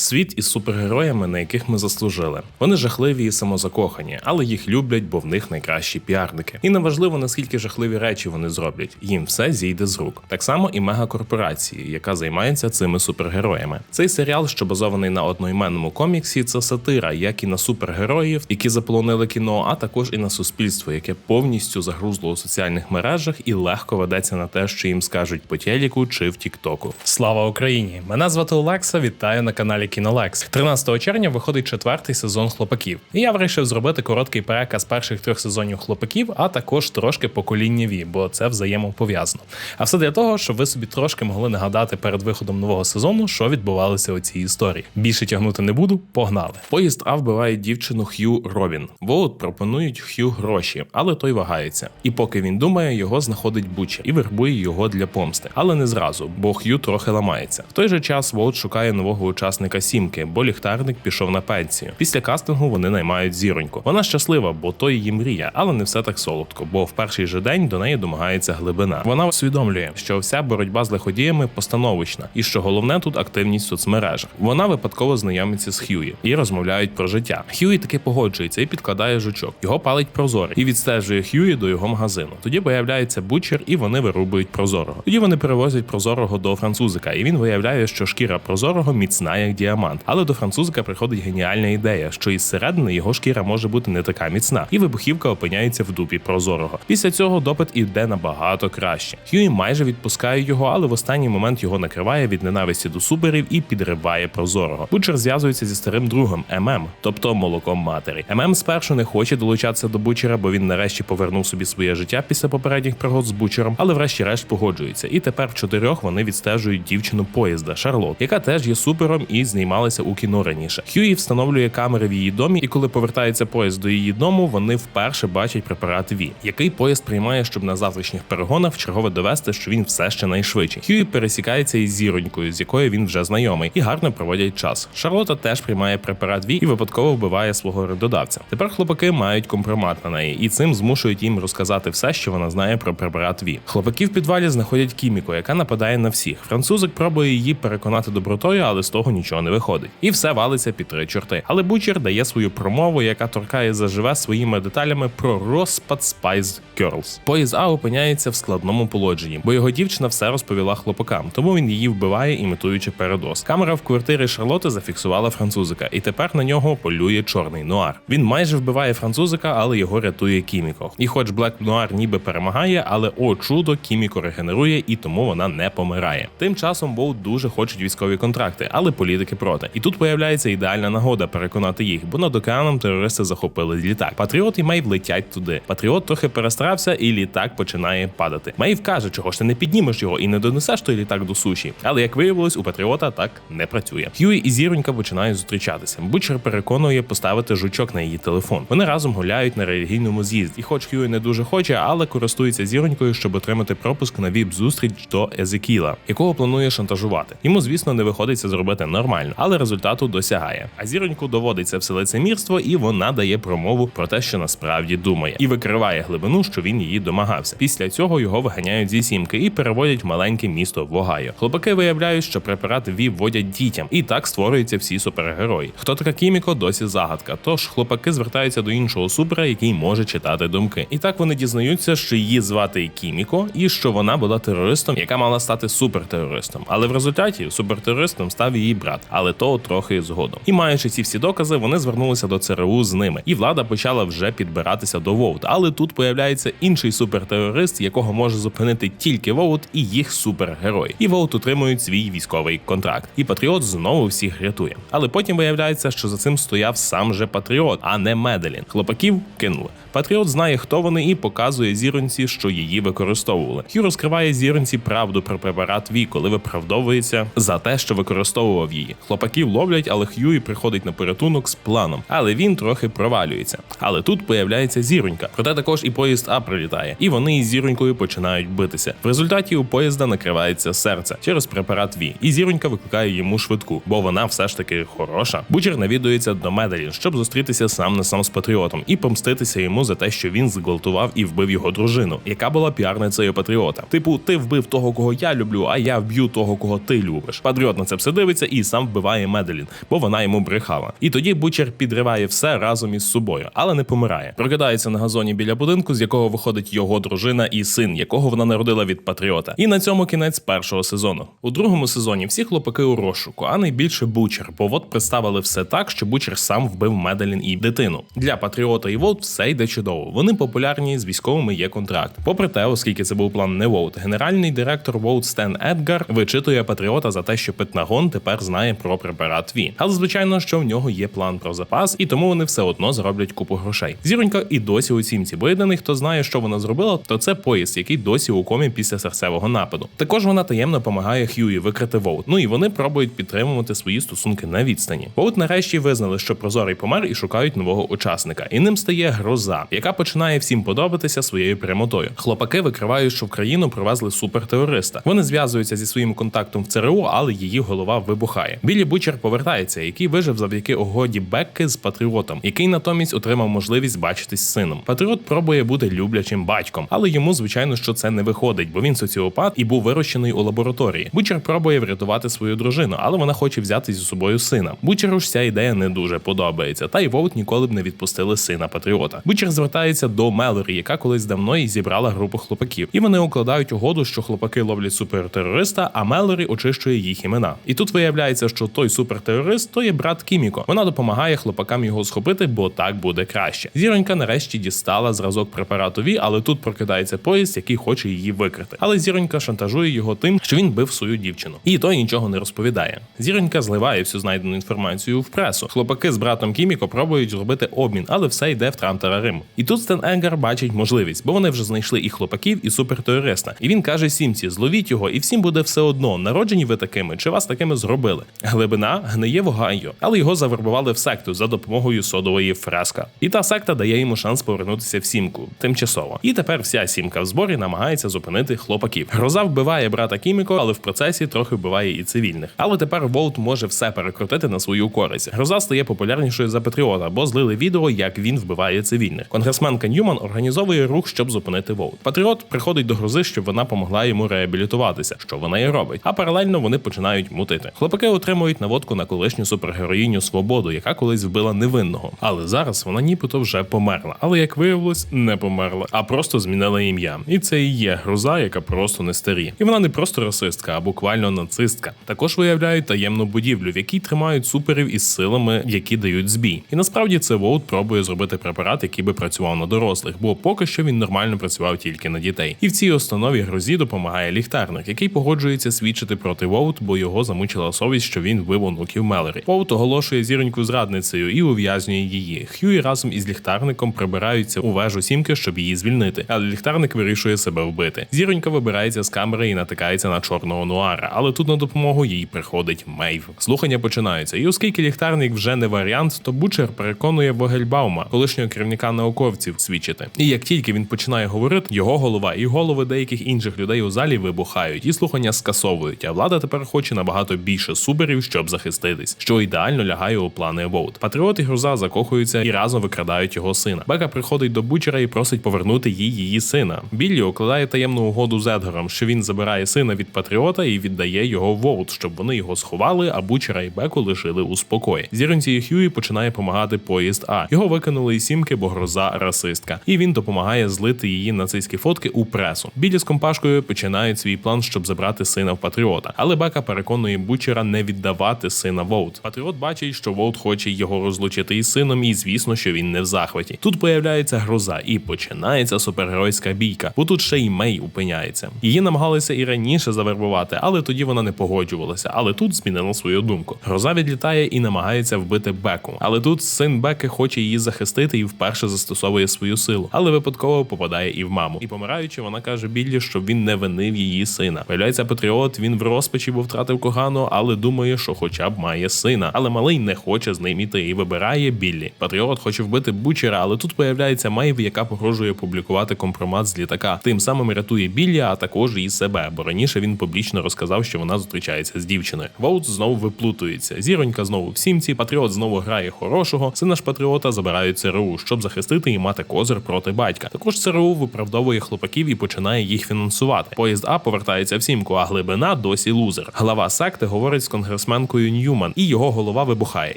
Світ із супергероями, на яких ми заслужили. Вони жахливі і самозакохані, але їх люблять, бо в них найкращі піарники. І неважливо наскільки жахливі речі вони зроблять. Їм все зійде з рук. Так само і мегакорпорації, яка займається цими супергероями. Цей серіал, що базований на одноіменному коміксі, це сатира, як і на супергероїв, які заполонили кіно, а також і на суспільство, яке повністю загрузло у соціальних мережах і легко ведеться на те, що їм скажуть по телеку чи в Тіктоку. Слава Україні! Мене звати Олекса. Вітаю на каналі Кінолекс. 13 червня виходить четвертий сезон хлопаків. І я вирішив зробити короткий переказ перших трьох сезонів хлопаків, а також трошки покоління Ві, бо це взаємопов'язано. А все для того, щоб ви собі трошки могли нагадати перед виходом нового сезону, що відбувалося у цій історії. Більше тягнути не буду. Погнали! Поїзд А вбиває дівчину Х'ю Робін. Воут пропонують Х'ю гроші, але той вагається. І поки він думає, його знаходить Буча і вербує його для помсти. Але не зразу, бо Х'ю трохи ламається. В той же час Воут шукає нового учасника сімки, бо ліхтарник пішов на пенсію. Після кастингу вони наймають зіроньку. Вона щаслива, бо то її мрія, але не все так солодко, бо в перший же день до неї домагається глибина. Вона усвідомлює, що вся боротьба з лиходіями постановочна, і що головне тут активність в соцмережах. Вона випадково знайомиться з Хьюї і розмовляють про життя. Хьюї таки погоджується і підкладає жучок. Його палить прозорий і відстежує Хьюї до його магазину. Тоді появляється бучер, і вони вирубують прозорого. Тоді вони перевозять прозорого до французика, і він виявляє, що шкіра прозорого міцна як діамант. Але до французика приходить геніальна ідея, що із середини його шкіра може бути не така міцна, і вибухівка опиняється в дупі прозорого. Після цього допит іде набагато краще. Хьюї майже відпускає його, але в останній момент його накриває від ненависті до суперів і підриває прозорого. Бучер зв'язується зі старим другом ММ, тобто молоком матері. ММ спершу не хоче долучатися до Бучера, бо він нарешті повернув собі своє життя після попередніх пригод з Бучером, але врешті-решт погоджується. І тепер в чотирьох вони відстежують дівчину поїзда Шарлот, яка теж є супером і знімалася у кіно раніше. Хьюї встановлює камери в її домі, і коли повертається поїзд до її дому, вони вперше бачать препарат Ві, який поїзд приймає, щоб на завтрашніх перегонах вчергове довести, що він все ще найшвидший. Хьюї пересікається із зіронькою, з якою він вже знайомий, і гарно проводять час. Шарлота теж приймає препарат Ві і випадково вбиває свого редодавця. Тепер хлопаки мають компромат на неї, і цим змушують їм розказати все, що вона знає про препарат Ві. Хлопаки в підвалі знаходять Кіміко, яка нападає на всіх. Французик пробує її переконати добротою, але з того нічого не виходить. І все валиться під три чорти. Але Бучер дає свою промову, яка торкає заживе своїми деталями про розпад Spice Girls. Поїзд А опиняється в складному положенні, бо його дівчина все розповіла хлопакам, тому він її вбиває, імітуючи передоз. Камера в квартирі Шарлоти зафіксувала французика, і тепер на нього полює чорний нуар. Він майже вбиває французика, але його рятує Кіміко. І хоч Блек Нуар ніби перемагає, але о чудо Кіміко регенерує і тому вона не помирає. Тим часом Боут дуже хочуть військові контракти, але політики проти. І тут появляється ідеальна нагода переконати їх, бо над океаном терористи захопили літак. Патріот і Мейв летять туди. Патріот трохи перестарався, і літак починає падати. Мейв каже, чого ж ти не піднімеш його і не донесеш той літак до суші. Але як виявилось, у Патріота так не працює. Хьюї і зіронька починають зустрічатися. Бучер переконує поставити жучок на її телефон. Вони разом гуляють на релігійному з'їзді. І хоч Хьюї не дуже хоче, але користується зіронькою, щоб отримати пропуск на віп зустріч до Езекіла, якого планує шантажувати. Йому, звісно, не виходить це зробити нормально, але результату досягає. А зіроньку доводиться все лицемірство, і вона дає промову про те, що насправді думає, і викриває глибину, що він її домагався. Після цього його виганяють зі сімки і переводять в маленьке місто в Огайо. Хлопаки виявляють, що препарат ВІ вводять дітям, і так створюються всі супергерої. Хто така Кіміко, досі загадка. Тож хлопаки звертаються до іншого супера, який може читати думки. І так вони дізнаються, що її звати Кіміко, і що вона була терористом, яка мала стати супертерористом. Але в результаті супертерористом став її брат, але то трохи згодом. І маючи ці всі докази, вони звернулися до ЦРУ з ними, і влада почала вже підбиратися до Воут. Але тут появляється інший супертерорист, якого може зупинити тільки Воут і їх супергерої. І Воут отримують свій військовий контракт. І Патріот знову всіх рятує. Але потім виявляється, що за цим стояв сам же Патріот, а не Меделін. Хлопаків кинули. Патріот знає, хто вони, і показує зіронці, що її використовували. Хью розкриває зіронці правду про препарат Ві, коли виправдовується за те, що використовував її. Хлопаків ловлять, але Хьюї приходить на порятунок з планом. Але він трохи провалюється. Але тут появляється зіронька. Проте також і поїзд А прилітає, і вони із зіронькою починають битися. В результаті у поїзда накривається серце через препарат Ві, і зіронька викликає йому швидку, бо вона все ж таки хороша. Бучер навідується до Меделін, щоб зустрітися сам на сам з патріотом і помститися йому йому за те, що він зґвалтував і вбив його дружину, яка була піарницею патріота. Типу, ти вбив того, кого я люблю, а я вб'ю того, кого ти любиш. Патріот на це все дивиться і сам вбиває Меделін, бо вона йому брехала. І тоді Бучер підриває все разом із собою, але не помирає. Прокидається на газоні біля будинку, з якого виходить його дружина і син, якого вона народила від патріота. І на цьому кінець першого сезону. У другому сезоні всі хлопаки у розшуку, а найбільше Бучер, бо от представили все так, що Бучер сам вбив Меделін і дитину. Для патріота і Волт все йде чудово. Вони популярні з військовими є контракт. Попри те, оскільки це був план не Воут, генеральний директор Воут Стен Едгар вичитує патріота за те, що Петнагон тепер знає про препарат Ві. Але звичайно, що в нього є план про запас, і тому вони все одно зароблять купу грошей. Зіронька і досі у сімці, єдиний, хто знає, що вона зробила, то це поїзд, який досі у комі після серцевого нападу. Також вона таємно допомагає Хьюї викрити Воут. Ну і вони пробують підтримувати свої стосунки на відстані. Воут нарешті визнали, що прозорий помер і шукають нового учасника. І ним стає гроза, яка починає всім подобатися своєю прямотою. Хлопаки викривають, що в країну привезли супертерориста. Вони зв'язуються зі своїм контактом в ЦРУ, але її голова вибухає. Білі Бучер повертається, який вижив завдяки угоді Бекки з патріотом, який натомість отримав можливість бачитись з сином. Патріот пробує бути люблячим батьком, але йому звичайно, що це не виходить, бо він соціопат і був вирощений у лабораторії. Бучер пробує врятувати свою дружину, але вона хоче взяти зі собою сина. Бучеру ж ця ідея не дуже подобається, та й Воут ніколи б не відпустили сина патріота. Бучер звертається до Мелорі, яка колись давно і зібрала групу хлопаків, і вони укладають угоду, що хлопаки ловлять супертерориста, а Мелорі очищує їх імена. І тут виявляється, що той супертерорист то є брат Кіміко. Вона допомагає хлопакам його схопити, бо так буде краще. Зіронька нарешті дістала зразок препарату Ві, але тут прокидається поїзд, який хоче її викрити. Але зіронька шантажує його тим, що він бив свою дівчину. І той нічого не розповідає. Зіронька зливає всю знайдену інформацію в пресу. Хлопаки з братом Кіміко пробують зробити обмін, але все йде в Трамтера І тут Стен Енгар бачить можливість, бо вони вже знайшли і хлопаків, і супертерориста. І він каже Сімці: зловіть його, і всім буде все одно. Народжені ви такими, чи вас такими зробили. Глибина гниє в Огайо, але його завербували в секту за допомогою содової фреска. І та секта дає йому шанс повернутися в сімку тимчасово. І тепер вся сімка в зборі намагається зупинити хлопаків. Гроза вбиває брата Кіміко, але в процесі трохи вбиває і цивільних. Але тепер Волт може все перекрутити на свою користь. Гроза стає популярнішою за Патріота, бо злили відео, як він вбиває цивільних. Конгресменка Ньюман організовує рух, щоб зупинити Волт. Патріот приходить до грози, щоб вона помогла йому реабілітуватися, що вона і робить. А паралельно вони починають мутити. Хлопаки отримують наводку на колишню супергероїню свободу, яка колись вбила невинного. Але зараз вона нібито вже померла. Але як виявилось, не померла, а просто змінила ім'я. І це і є гроза, яка просто не старі. І вона не просто расистка, а буквально нацистка. Також виявляють таємну будівлю, в якій тримають суперів із силами, які дають збій. І насправді це Воут пробує зробити препарат, який би працював на дорослих, бо поки що він нормально працював тільки на дітей. І в цій установі грозі допомагає ліхтарник, який погоджується свідчити проти Воут, бо його замучила совість, що він вбив онуків Мелері. Воут оголошує зіроньку зрадницею і ув'язнює її. Хьюі разом із ліхтарником прибираються у вежу сімки, щоб її звільнити. Але ліхтарник вирішує себе вбити. Зіронька вибирається з камери і натикається на чорного нуара. Але тут на допомогу їй приходить Мейв. Слухання починаються. І оскільки ліхтарник вже не варіант, то Бучер переконує Вогельбаума, колишнього керівника науковців, свідчити. І як тільки він починає говорити, його голова і голови деяких інших людей у залі вибухають і слухання скасовують. А влада тепер хоче набагато більше суперів, щоб захиститись, що ідеально лягає у плани Воут. Патріот і Груза закохуються і разом викрадають його сина. Бека приходить до Бучера і просить повернути їй її сина. Біллі укладає таємну угоду з Едгаром, що він забирає сина від патріота і віддає його Воут, щоб вони його сховали, а Бучера і Беку лишили у спокої. Зіронці і Хьюї починає допомагати поїзд А. Його викинули із сімки, бо гроза расистка, і він допомагає злити її нацистські фотки у пресу. Білі з компашкою починають свій план, щоб забрати сина в патріота. Але Бека переконує Бучера не віддавати сина Воут. Патріот бачить, що Воут хоче його розлучити із сином, і звісно, що він не в захваті. Тут появляється гроза, і починається супергеройська бійка, бо тут ще й Мей опиняється. Її намагалися і раніше завербувати, але тоді вона не погоджувалася. Але тут змінила свою думку. Гроза відлітає і намагається вбити Беку. Але тут син Беки хоче її захистити і вперше застосовує свою силу, але випадково попадає і в маму. І помираючи, вона каже Біллі, що він не винив її сина. Появляється патріот. Він в розпачі, бо втратив когану, але думає, що хоча б має сина. Але малий не хоче з ним іти і вибирає Біллі. Патріот хоче вбити Бучера, але тут появляється Мейв, яка погрожує публікувати компромат з літака. Тим самим рятує Біллі, а також і себе, бо раніше він публічно розказав, що вона зустрічається з дівчиною. Воут знову виплутується. Зіронька знову в сімці. Патріот знову грає хорошого. Сина ж патріота забирають ЦРУ, щоб захистити захистити і мати козир проти батька. Також ЦРУ виправдовує хлопаків і починає їх фінансувати. Поїзд А повертається в сімку, а глибина досі лузер. Глава секти говорить з конгресменкою Ньюман, і його голова вибухає.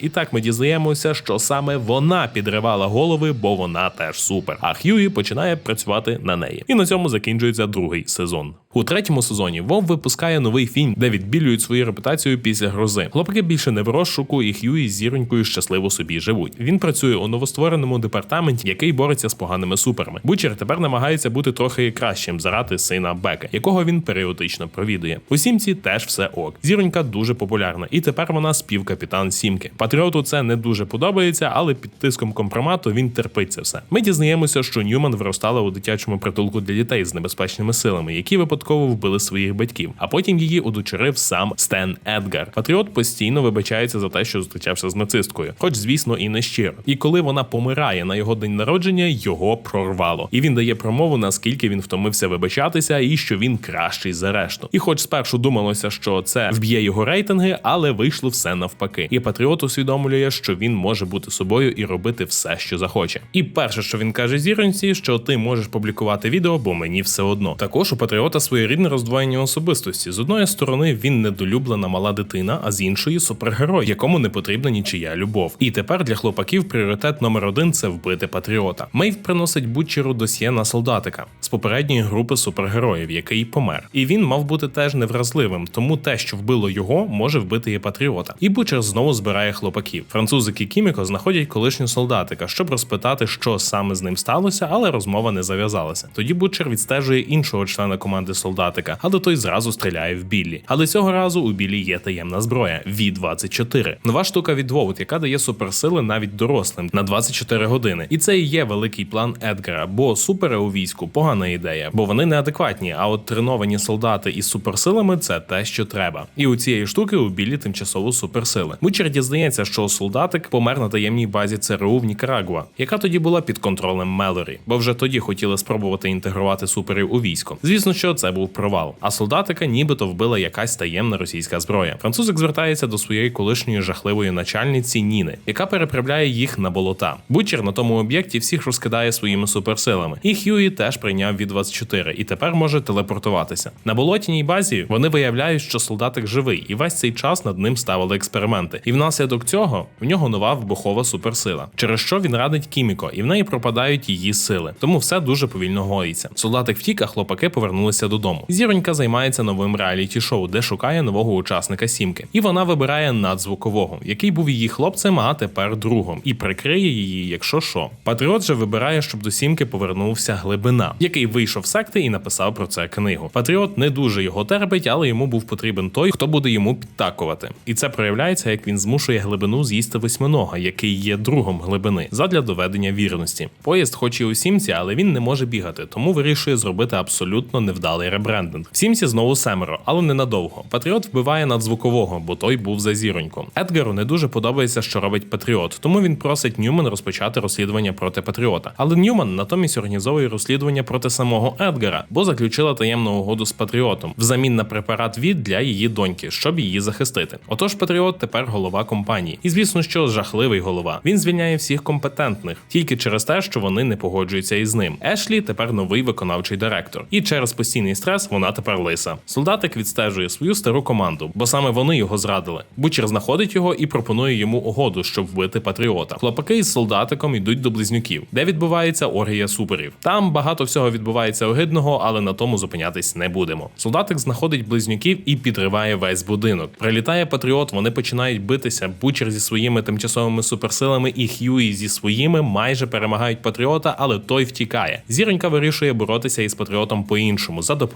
І так ми дізнаємося, що саме вона підривала голови, бо вона теж супер. А Хьюї починає працювати на неї. І на цьому закінчується другий сезон. У третьому сезоні Вов випускає новий фільм, де відбілюють свою репутацію після грози. Хлопаки більше не в розшуку, і Хьюї з зіронькою щасливо собі живуть. Він працює у новоствореному департаменті, який бореться з поганими суперами. Бучер тепер намагається бути трохи кращим заради сина Бека, якого він періодично провідує. У сімці теж все ок. Зіронька дуже популярна, і тепер вона співкапітан сімки. Патріоту це не дуже подобається, але під тиском компромату він терпить це все. Ми дізнаємося, що Ньюман виростала у дитячому притулку для дітей з небезпечними силами, які випадково вбили своїх батьків. А потім її удочерив сам Стен Едгар. Патріот постійно вибачається за те, що зустрічався з нацисткою, хоч, звісно, і не щиро. І коли вона помирає на його день народження, його прорвало. І він дає промову, наскільки він втомився вибачатися, і що він кращий за решту. І хоч спершу думалося, що це вб'є його рейтинги, але вийшло все навпаки. І патріот усвідомлює, що він може бути собою і робити все, що захоче. І перше, що він каже зіронці, що ти можеш публікувати відео, бо мені все одно. Також у патріота своєрідне роздвоєння особистості. З одної сторони він недолюблена мала дитина, а з іншої супергерой, якому не потрібна нічия любов. І тепер для хлопаків пріоритет номер один це вбити патріота. Мейв приносить бутчеру досьє на солдатика з попередньої групи супергероїв, який помер. І він мав бути теж невразливим, тому те, що вбило його, може вбити і патріота. І бутчер знову збирає хлопаків. Французик і Кіміко знаходять колишнього солдатика, щоб розпитати, що саме з ним сталося, але розмова не зав'язалася. Тоді бутчер відстежує іншого члена команди солдатика, але той зразу стріляє в Біллі. Але цього разу у Біллі є таємна зброя V-24. Нова штука від Воут, яка дає суперсили навіть дорослим на 24 години. І це і є великий план Едгара, бо супери у війську погана ідея, бо вони неадекватні. А от треновані солдати із суперсилами це те, що треба. І у цієї штуки у Біллі тимчасово суперсили. Бучер дізнається, що солдатик помер на таємній базі ЦРУ в Нікарагуа, яка тоді була під контролем Мелорі, бо вже тоді хотіли спробувати інтегрувати суперів у військо. Звісно, що це був провал. А солдатика нібито вбила якась таємна російська зброя. Французик звертається до своєї колишньої жахливої начальниці Ніни, яка переправляє їх на болота. Бучер на тому об'єкті всіх розкидає своїми суперсилами. І Хьюї теж прийняв від 24 і тепер може телепортуватися. На болотяній базі вони виявляють, що солдатик живий, і весь цей час над ним ставили експерименти. І внаслідок цього в нього нова вибухова суперсила, через що він радить Кіміко, і в неї пропадають її сили. Тому все дуже повільно гоїться. Солдатик втік, а хлопаки повернулися додому. Зіронька займається новим реаліті-шоу, де шукає нового учасника сімки. І вона вибирає надзвукового, який був її хлопцем, а тепер другом, і прикриє її, якщо що. Патріот же вибирає, щоб до сімки повернувся глибина, який вийшов секти і написав про це книгу. Патріот не дуже його терпить, але йому був потрібен той, хто буде йому підтакувати. І це проявляється, як він змушує глибину з'їсти восьминога, який є другом глибини, задля доведення вірності. Поїзд, хоч і у сімці, але він не може бігати, тому вирішує зробити абсолютно невдалий ребрендинг. В сімці знову семеро, але ненадовго. Патріот вбиває надзвукового, бо той був за зіроньку. Едгару не дуже подобається, що робить Патріот, тому він просить Ньюман розпочати розслідування проти Патріота. Але Ньюман натомість організовує розслідування проти самого Едгара, бо заключила таємну угоду з Патріотом взамін на препарат від для її доньки, щоб її захистити. Отож, Патріот тепер голова компанії. І звісно, що жахливий голова. Він звільняє всіх компетентних тільки через те, що вони не погоджуються із ним. Ешлі тепер новий виконавчий директор, і через постійний стрес вона тепер лиса. Солдатик відстежує свою стару команду, бо саме вони його зрадили. Бучер знаходить його і пропонує йому угоду, щоб вбити патріота. Хлопаки із солдатиком йдуть до близнюків, де відбувається оргія суперів. Там багато всього відбувається огидного, але на тому зупинятись не будемо. Солдатик знаходить близнюків і підриває весь будинок. Прилітає патріот, вони починають битися. Бучер зі своїми тимчасовими суперсилами і Хьюї зі своїми майже перемагають патріота, але той втікає. Зіронька вирішує боротися із патріотом по-іншому за допомогою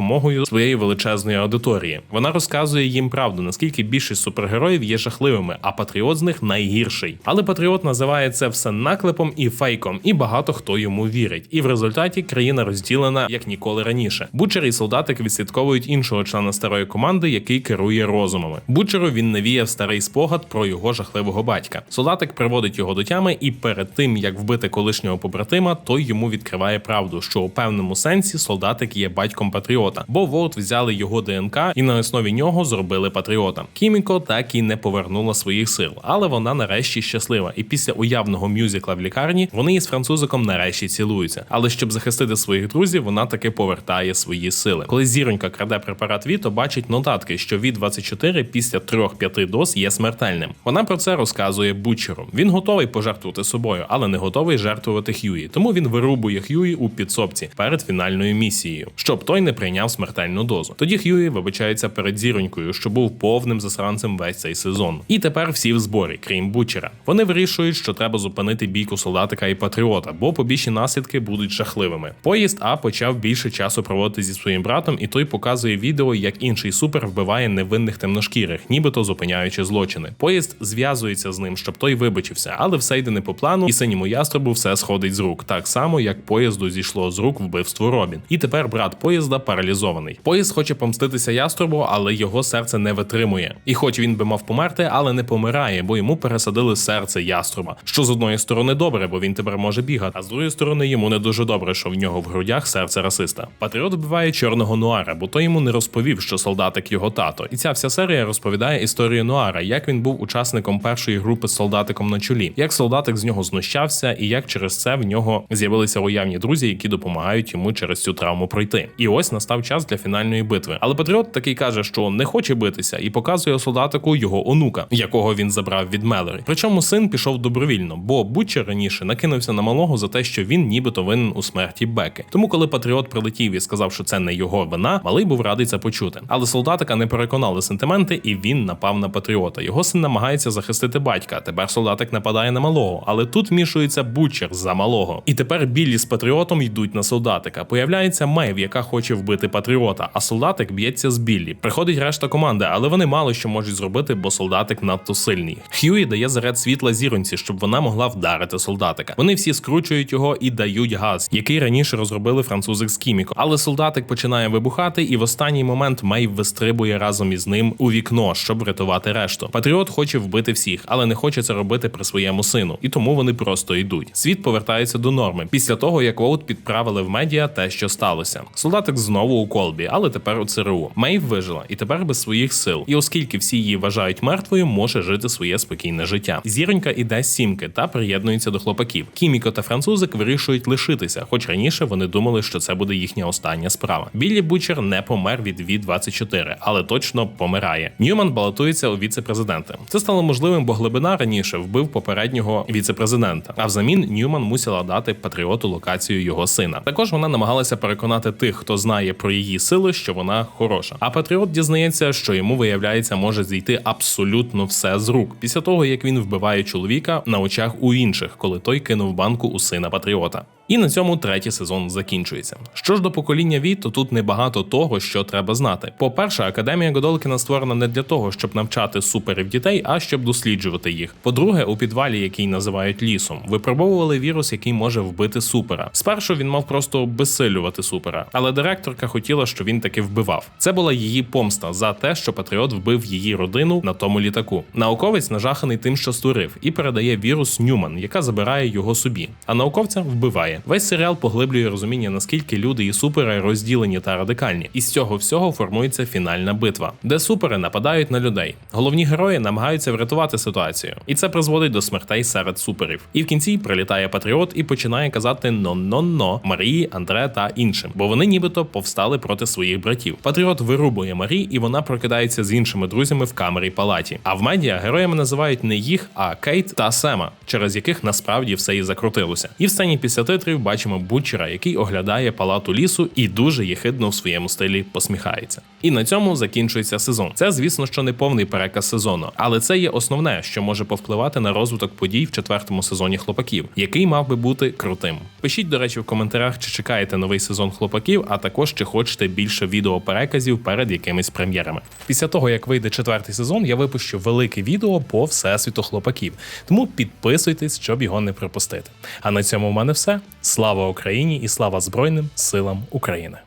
своєї величезної аудиторії. Вона розказує їм правду, наскільки більшість супергероїв є жахливими, а патріот з них найгірший. Але патріот називає це все наклепом і фейком, і багато хто йому вірить. І в результаті країна розділена як ніколи раніше. Бучер і солдатик відслідковують іншого члена старої команди, який керує розумами. Бучеру він навіяв старий спогад про його жахливого батька. Солдатик приводить його до тями, і перед тим як вбити колишнього побратима, той йому відкриває правду, що у певному сенсі солдатик є батьком патріота. Патріота, бо Волт взяли його ДНК і на основі нього зробили патріота. Кіміко так і не повернула своїх сил, але вона нарешті щаслива. І після уявного мюзикла в лікарні вони із французиком нарешті цілуються. Але щоб захистити своїх друзів, вона таки повертає свої сили. Коли зіронька краде препарат Віто, бачить нотатки, що від 24 після 3-5 доз є смертельним. Вона про це розказує Бучеру. Він готовий пожертвувати собою, але не готовий жертвувати Хьюї. Тому він вирубує Хьюї у підсобці перед фінальною місією, щоб той не прийняв смертельну дозу. Тоді Хьюї вибачається перед зіронькою, що був повним засранцем весь цей сезон. І тепер всі в зборі, крім Бучера. Вони вирішують, що треба зупинити бійку солдатика і патріота, бо побічні наслідки будуть жахливими. Поїзд А почав більше часу проводити зі своїм братом, і той показує відео, як інший супер вбиває невинних темношкірих, нібито зупиняючи злочини. Поїзд зв'язується з ним, щоб той вибачився, але все йде не по плану, і синьому ястребу все сходить з рук, так само як поїзду зійшло з рук вбивство Робін. І тепер брат поїзда паралізований. Поїзд хоче помститися ястребу, але його серце не витримує. І хоч він би мав померти, але не помирає, бо йому пересадили серце яструба. Що з одної сторони добре, бо він тепер може бігати, а з другої сторони йому не дуже добре, що в нього в грудях серце расиста. Патріот вбиває чорного нуара, бо той йому не розповів, що солдатик його тато. І ця вся серія розповідає історію Нуара, як він був учасником першої групи з солдатиком на чолі, як солдатик з нього знущався, і як через це в нього з'явилися уявні друзі, які допомагають йому через цю травму пройти. І ось настав час для фінальної битви. Але Патріот такий каже, що не хоче битися, і показує солдатику його онука, якого він забрав від Мелері. Причому син пішов добровільно, бо Бутчер раніше накинувся на малого за те, що він нібито винен у смерті Беки. Тому, коли Патріот прилетів і сказав, що це не його вина, малий був радий це почути. Але солдатика не переконали сентименти, і він напав на патріота. Його син намагається захистити батька. Тепер солдатик нападає на малого, але тут вмішується Бутчер за малого. І тепер Біллі з патріотом йдуть на солдатика. Появляється Мейв, яка хоче вбити патріота, а солдатик б'ється з Біллі. Приходить решта команди, але вони мало що можуть зробити, бо солдатик надто сильний. Хьюї дає заряд світла зіронці, щоб вона могла вдарити солдатика. Вони всі скручують його і дають газ, який раніше розробили французи з Кіміко. Але солдатик починає вибухати, і в останній момент Мейв вистрибує разом із ним у вікно, щоб врятувати решту. Патріот хоче вбити всіх, але не хоче це робити при своєму сину, і тому вони просто йдуть. Світ повертається до норми після того, як Воут підправили в медіа те, що сталося. Солдатик знову у колбі, але тепер у ЦРУ. Мейв вижила і тепер без своїх сил. І оскільки всі її вважають мертвою, може жити своє спокійне життя. Зіронька іде з сімки та приєднується до хлопаків. Кіміко та французик вирішують лишитися, хоч раніше вони думали, що це буде їхня остання справа. Біллі Бучер не помер від Ві-24, але точно помирає. Ньюман балотується у віце-президенти. Це стало можливим, бо глибина раніше вбив попереднього віце-президента. А взамін Ньюман мусила дати патріоту локацію його сина. Також вона намагалася переконати тих, хто знає про її сили, що вона хороша. А патріот дізнається, що йому виявляється може зійти абсолютно все з рук після того, як він вбиває чоловіка на очах у інших, коли той кинув банку у сина патріота. І на цьому третій сезон закінчується. Що ж до покоління Ві, то тут небагато того, що треба знати. По-перше, академія Годолкіна створена не для того, щоб навчати суперів дітей, а щоб досліджувати їх. По-друге, у підвалі, який називають лісом, випробовували вірус, який може вбити супера. Спершу він мав просто безсилювати супера, але директорка хотіла, щоб він таки вбивав. Це була її помста за те, що Патріот вбив її родину на тому літаку. Науковець нажаханий тим, що створив, і передає вірус Ньюман, яка забирає його собі. А науковця вбиває. Весь серіал поглиблює розуміння, наскільки люди і супери розділені та радикальні. І з цього всього формується фінальна битва, де супери нападають на людей. Головні герої намагаються врятувати ситуацію, і це призводить до смертей серед суперів. І в кінці прилітає патріот і починає казати но-но-но Марії, Андре та іншим, бо вони нібито повстали проти своїх братів. Патріот вирубує Марі, і вона прокидається з іншими друзями в камері палаті. А в медіа героями називають не їх, а Кейт та Сема, через яких насправді все і закрутилося. І в сцені після титрів бачимо Бутчера, який оглядає палату лісу і дуже єхидно в своєму стилі посміхається. І на цьому закінчується сезон. Це, звісно, що не повний переказ сезону, але це є основне, що може повпливати на розвиток подій в четвертому сезоні хлопаків, який мав би бути крутим. Пишіть, до речі, в коментарях, чи чекаєте новий сезон хлопаків, а також чи хочете більше відеопереказів перед якимись прем'єрами. Після того, як вийде четвертий сезон, я випущу велике відео по всесвіту хлопаків. Тому підписуйтесь, щоб його не пропустити. А на цьому в мене все. Слава Україні і слава Збройним силам України!